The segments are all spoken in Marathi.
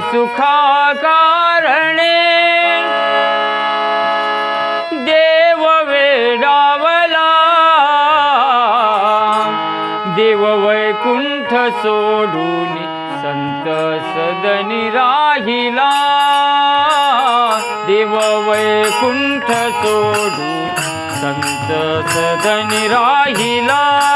सुखा कारणे देव वेडावला. देव वैकुंठ सोडून संत सदनी राहिला. देव वैकुंठ सोडून संत सदनी राहिला.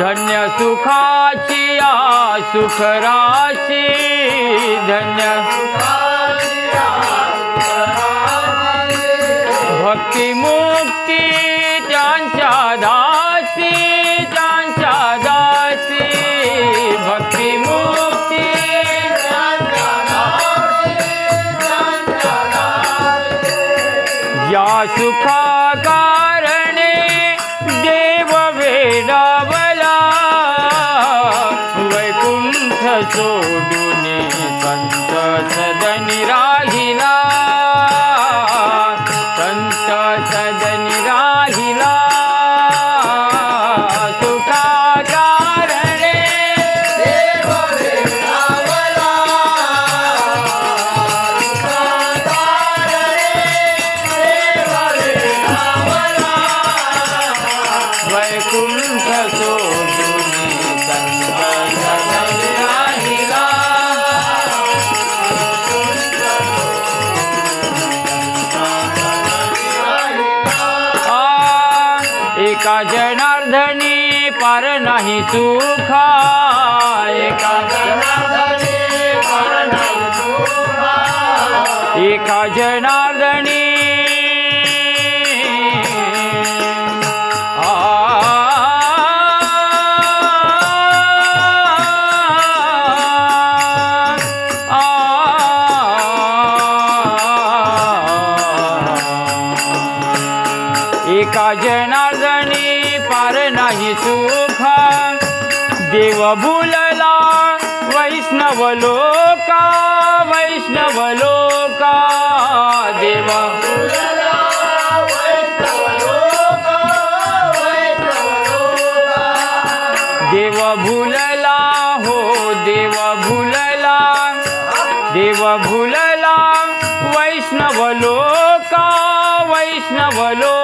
धन्य सुखाची आ सुख राशी धन्य कारणे वला वैकुण्ठ सन्त सदनिराहि वैकुंठ सोडून एका जनार्दनी पार नाही सुखा. एका जनार्दनी पार नाही सुखा. एका जनार्दनी एका जनार्दनी पार नाही सुखा. देव भुलला वैष्णव लोका वैष्णव लोका देव. देव भुलला हो देव भुलला देव भुलला वैष्णव लोका वैष्णव लोका